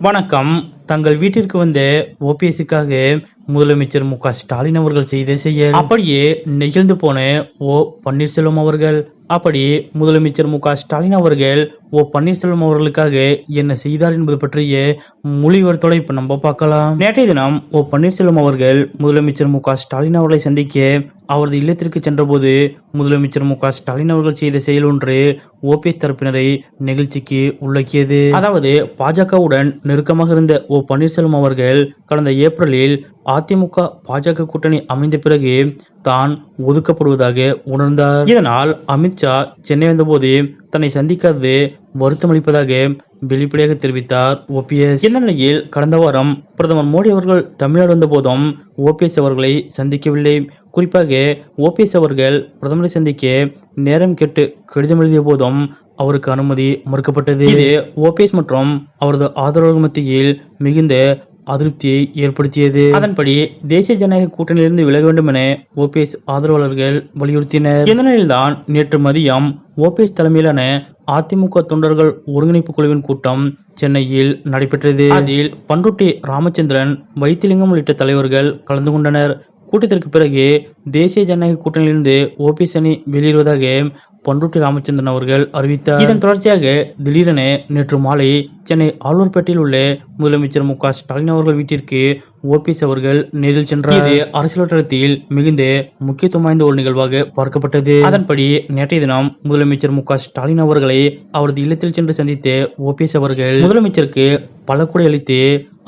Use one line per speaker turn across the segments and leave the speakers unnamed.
வணக்கம். தங்கள் வீட்டிற்கு வந்த ஓபிஎஸ்க்காக முதலமைச்சர் மு க ஸ்டாலின் அவர்கள் செய்த செயல். அப்படியே நெகிழ்ந்து போன ஓ பன்னீர்செல்வம் அவர்கள். அப்படி முதலமைச்சர் மு க ஸ்டாலின் அவர்கள் ஓ பன்னீர்செல்வம் அவர்களுக்காக என்ன செய்தார் என்பது பற்றிய மொழிவர்த்தோட இப்ப நம்ம பார்க்கலாம். நேற்றைய தினம் ஓ பன்னீர்செல்வம் அவர்கள் முதலமைச்சர் மு க ஸ்டாலின் அவர்களை சந்திக்க அவரது இல்லத்திற்கு சென்றபோது முதலமைச்சர் மு க ஸ்டாலின் அவர்கள் செய்த செயல் ஒன்று ஓபிஎஸ் தரப்பினரை நெகிழ்ச்சிக்கு உள்ளக்கியது. அதாவது பாஜகவுடன் நெருக்கமாக இருந்த ஓ ஓ பன்னீர்செல்வம் அவர்கள் கடந்த ஏப்ரலில் அதிமுக பாஜக கூட்டணி அமைந்த பிறகு தான் ஒதுக்கப்படுவதாக உணர்ந்தார். இதனால் அமித்ஷா சென்னை வந்தபோது தன்னை சந்திக்காதது வருத்தமளிப்பதாக வெளிப்படையாக தெரிவித்தார் ஓபிஎஸ் இந்த நிலையில் கடந்த வாரம் பிரதமர் மோடி அவர்கள் தமிழ்நாடு வந்த போதும் ஓபிஎஸ் அவர்களை சந்திக்கவில்லை. குறிப்பாக ஓபிஎஸ் அவர்கள் பிரதமரை சந்திக்க நேரம் கேட்டு கடிதம் எழுதிய போதும் அவருக்கு அனுமதி மறுக்கப்பட்டது. இது ஓபிஎஸ் மற்றும் அவரது ஆதரவாளர்கள் மத்தியில் மிகுந்த அதிருப்தியை ஏற்படுத்தியது. அதன்படி தேசிய ஜனநாயக கூட்டணியிலிருந்து விலக வேண்டும் என ஓபிஎஸ் ஆதரவாளர்கள் வலியுறுத்தினர். இந்த நிலையில்தான் நேற்று மதியம் ஓபிஎஸ் தலைமையிலான அதிமுக தொண்டர்கள் ஒருங்கிணைப்பு குழுவின் கூட்டம் சென்னையில் நடைபெற்றது. அதில் பண்ருட்டி ராமச்சந்திரன் வைத்திலிங்கம் உள்ளிட்ட தலைவர்கள் கலந்து கொண்டனர். கூட்டத்திற்கு பிறகு தேசிய ஜனநாயக கூட்டணியிலிருந்து ஓபிஎஸ் அணி வெளியேறுவதாக பண்ருட்டி ராமச்சந்திரன் அவர்கள் அறிவித்தார். இதன் தொடர்ச்சியாக திடீரென நேற்று மாலை சென்னை ஆலூர்பேட்டையில் உள்ள முதலமைச்சர் மு க ஸ்டாலின் அவர்கள் வீட்டிற்கு ஓபிஎஸ் அவர்கள் நேரில் சென்றார். இது அரசியல் வட்டாரத்தில் மிகுந்த முக்கியத்துவம் வாய்ந்த ஒரு நிகழ்வாக பார்க்கப்பட்டது. அதன்படி நேற்றைய தினம் முதலமைச்சர் மு ஸ்டாலின் அவர்களை அவரது இல்லத்தில் சென்று சந்தித்த ஓபிஎஸ் அவர்கள் முதலமைச்சருக்கு பல கொடை அளித்து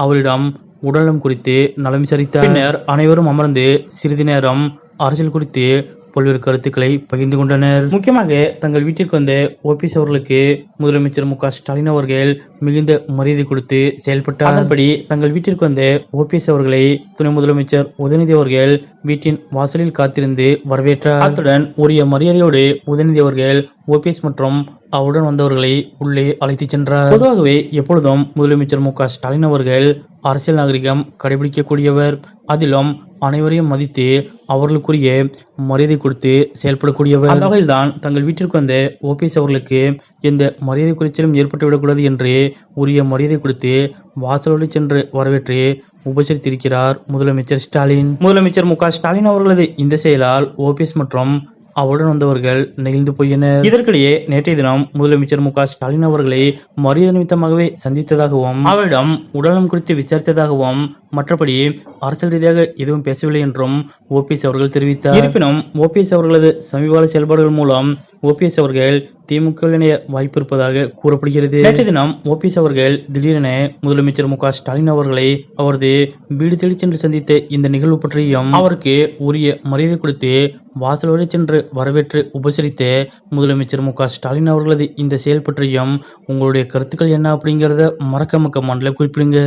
அவரிடம் உடல்நலம் குறித்து நலம் விசாரித்தார் பின்னர் அனைவரும் அமர்ந்து சிறிது நேரம் அரசியல் குறித்து பல்வேறு கருத்துக்களை பகிர்ந்து கொண்டனர். முக்கியமாக தங்கள் வீட்டிற்கு வந்த ஓபிஎஸ் அவர்களுக்கு முதலமைச்சர் மு ஸ்டாலின் அவர்கள் மிகுந்த மரியாதை கொடுத்து செயல்பட்டார். அதன்படி தங்கள் வீட்டிற்கு வந்த ஓபிஎஸ் அவர்களை துணை முதலமைச்சர் உதயநிதி அவர்கள் வீட்டின் வாசலில் காத்திருந்து வரவேற்றார். அத்துடன் உரிய மரியாதையோடு உதயநிதி அவர்கள் ஓபிஎஸ் மற்றும் அவருடன் வந்தவர்களை உள்ளே அழைத்துச் சென்றார். பொதுவாகவே எப்பொழுதும் முதலமைச்சர் மு ஸ்டாலின் அவர்கள் அரசியல் நாகரிகம் கடைபிடிக்கக்கூடியவர். அதிலும் அனைவரையும் மதித்து அவர்களுக்குரிய மரியாதை கொடுத்து செயல்படக்கூடியவர். அந்த வகையில்தான் தங்கள் வீட்டிற்கு வந்த ஓபிஎஸ் அவர்களுக்கு எந்த மரியாதை குறைச்சலும் ஏற்பட்டுவிடக்கூடாது என்று உரிய மரியாதை கொடுத்து வாசலோடு சென்று வரவேற்று உபசரித்திருக்கிறார் முதலமைச்சர் ஸ்டாலின். முதலமைச்சர் மு ஸ்டாலின் அவர்களது இந்த செயலால் ஓபிஎஸ் மற்றும் அவருடன் வந்தவர்கள் நெகிழ்ந்து போயினர். இதற்கிடையே நேற்றைய தினம் முதலமைச்சர் மு க ஸ்டாலின் அவர்களை மரியாதை நிமித்தமாகவே சந்தித்ததாகவும் அவரிடம் உடலம் குறித்து விசாரித்ததாகவும் மற்றபடி அரசியல் ரீதியாக எதுவும் பேசவில்லை என்றும் ஓபிஎஸ் அவர்கள் தெரிவித்தார். இருப்பினும் ஓபிஎஸ் அவர்களது சமீபகால செயல்பாடுகள் மூலம் ஓபிஎஸ் அவர்கள் திமுக இணைய வாய்ப்பு இருப்பதாக கூறப்படுகிறது. நேற்றைய தினம் ஓபிஎஸ் அவர்கள் திடீரென முதலமைச்சர் மு ஸ்டாலின் அவர்களை அவரது வீடு தேடி சென்று சந்தித்த இந்த நிகழ்வு பற்றியும் அவருக்கு உரிய மரியாதை கொடுத்து வாசல் வரை சென்று வரவேற்று உபசரித்த முதலமைச்சர் மு க ஸ்டாலின் அவர்களது இந்த செயல் பற்றியும் உங்களுடைய கருத்துக்கள் என்ன அப்படிங்கறத மறக்காம கமெண்ட்ல குறிப்பிடுங்க.